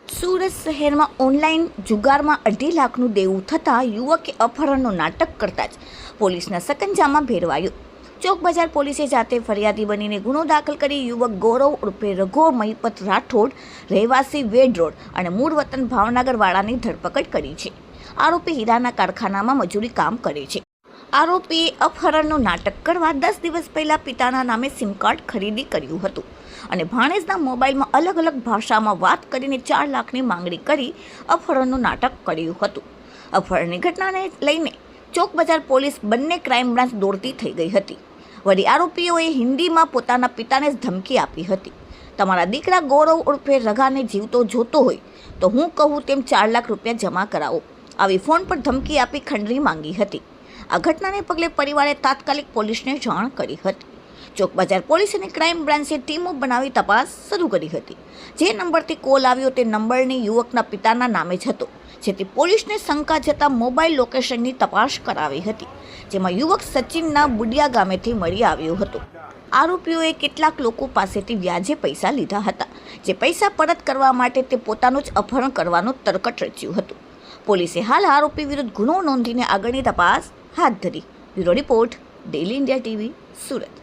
સુરત શહેરમાં ઓનલાઈન જુગારમાં અઢી લાખનું દેવું થતાં યુવકે અપહરણનું નાટક કરતા જ પોલીસના સકંજામાં ભેરવાયો. ચોક બજાર પોલીસે જાતે ફરિયાદી બનીને ગુનો દાખલ કરી યુવક ગૌરવ ઉર્ફે રઘો મહિપત રાઠોડ, રહેવાસી વેડ રોડ અને મૂળ વતન ભાવનગરવાળાની ધરપકડ કરી છે. આરોપી હીરાના કારખાનામાં મજૂરી કામ કરે છે. આરોપીએ અપહરણનું નાટક કરવા દસ દિવસ પહેલાં પિતાના નામે સિમ કાર્ડ ખરીદી કર્યું હતું. અને ભાણેજના મોબાઈલમાં અલગ અલગ ભાષામાં વાત કરીને ચાર લાખની માંગણી કરી અપહરણનું નાટક કર્યું હતું. અપહરણની ઘટનાને લઈને ચોક બજાર પોલીસ બંને ક્રાઇમ બ્રાન્ચ દોડતી થઈ ગઈ હતી. વળી આરોપીઓએ હિન્દીમાં પોતાના પિતાને જ ધમકી આપી હતી. તમારા દીકરા ગૌરવ ઉર્ફે રઘાને જીવતો જોતો હોય, તો હું કહું તેમ ચાર લાખ રૂપિયા જમા કરાવો. આવી ફોન પર ધમકી આપી ખંડરી માંગી હતી. આ ઘટનાને પગલે પરિવારે તાત્કાલિક પોલીસને જાણ કરી હતી. ચોક બજાર પોલીસ અને ક્રાઇમ બ્રાન્ચે ટીમો બનાવી તપાસ શરૂ કરી હતી. જે નંબરથી કોલ આવ્યો તે નંબરની યુવકના પિતાના નામે જ હતો, જેથી પોલીસને શંકા જતાં મોબાઈલ લોકેશનની તપાસ કરાવી હતી, જેમાં યુવક સચિનના બુડિયા ગામેથી મળી આવ્યો હતો. આરોપીઓએ કેટલાક લોકો પાસેથી વ્યાજે પૈસા લીધા હતા, જે પૈસા પરત કરવા માટે તે પોતાનું જ અપહરણ કરવાનું તરકટ રચ્યું હતું. પોલીસે હાલ આરોપી વિરુદ્ધ ગુનો નોંધીને આગળની તપાસ હાથ ધરી. Bureau report daily India TV Surat.